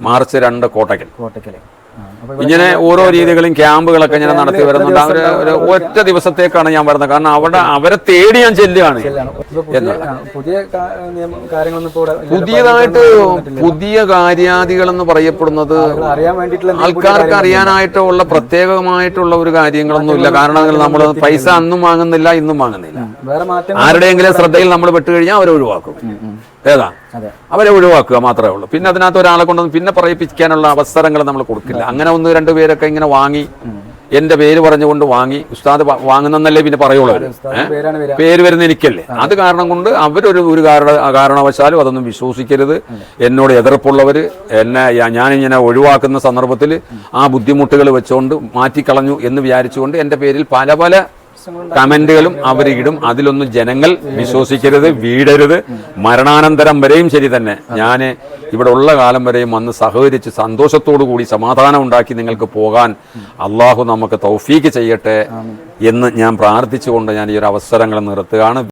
മാർച്ച് രണ്ട് ആ. അപ്പൊ ഇങ്ങനെ ഓരോ രീതികളും ക്യാമ്പുകളൊക്കെ ഇങ്ങനെ നടത്തി വരുന്നുണ്ട് അവർ ഒരു ഒറ്റ ദിവസത്തേക്കാണ് ഞാൻ വരുന്നത്. കാരണം അവിടെ അവരെ തേടി ഞാൻ ചെല്ലുകയാണ്. പുതിയതായിട്ട് പുതിയ കാര്യാദികൾ എന്ന് പറയപ്പെടുന്നത് ആൾക്കാർക്ക് അറിയാനായിട്ടുള്ള പ്രത്യേകമായിട്ടുള്ള ഒരു കാര്യങ്ങളൊന്നുമില്ല. കാരണം നമ്മൾ പൈസ അന്നും വാങ്ങുന്നില്ല ഇന്നും വാങ്ങുന്നില്ല. ആരുടെയെങ്കിലും ശ്രദ്ധയിൽ നമ്മൾ പെട്ടുകഴിഞ്ഞാൽ അവരെ ഒഴിവാക്കും. ഏതാ? അവരെ ഒഴിവാക്കുക മാത്രമേ ഉള്ളൂ. പിന്നെ അതിനകത്ത് ഒരാളെ കൊണ്ടൊന്നും പിന്നെ പറയിപ്പിക്കാനുള്ള അവസരങ്ങൾ നമ്മൾ കൊടുക്കില്ല. അങ്ങനെ ഒന്ന് രണ്ട് പേരൊക്കെ ഇങ്ങനെ വാങ്ങി എന്റെ പേര് പറഞ്ഞുകൊണ്ട് വാങ്ങി. ഉസ്താദ് വാങ്ങുന്നല്ലേ പിന്നെ പറയുള്ളൂ. പേര് വരുന്ന എനിക്കല്ലേ. അത്. കാരണം കൊണ്ട് അവരൊരു ഒരു കാരണ കാരണവശാലും അതൊന്നും വിശ്വസിക്കരുത്. എന്നോട് എതിർപ്പുള്ളവർ എന്നെ ഞാൻ ഞാനിങ്ങനെ ഒഴിവാക്കുന്ന സന്ദർഭത്തിൽ ആ ബുദ്ധിമുട്ടുകൾ വെച്ചുകൊണ്ട് മാറ്റിക്കളഞ്ഞു എന്ന് വിചാരിച്ചുകൊണ്ട് എന്റെ പേരിൽ പല പല കമന്റുകളും അവർ ഇടും. അതിലൊന്നും ജനങ്ങൾ വിശ്വസിക്കരുത് വീടരുത്. മരണാനന്തരം വരെയും ശരി തന്നെ. ഞാൻ ഇവിടെ ഉള്ള കാലം വരെയും വന്ന് സഹകരിച്ച് സന്തോഷത്തോടു കൂടി സമാധാനം ഉണ്ടാക്കി നിങ്ങൾക്ക് പോകാൻ അള്ളാഹു നമുക്ക് തൗഫീക്ക് ചെയ്യട്ടെ എന്ന് ഞാൻ പ്രാർത്ഥിച്ചുകൊണ്ട് ഞാൻ ഈ ഒരു അവസരങ്ങൾ നിർത്തുകയാണ്.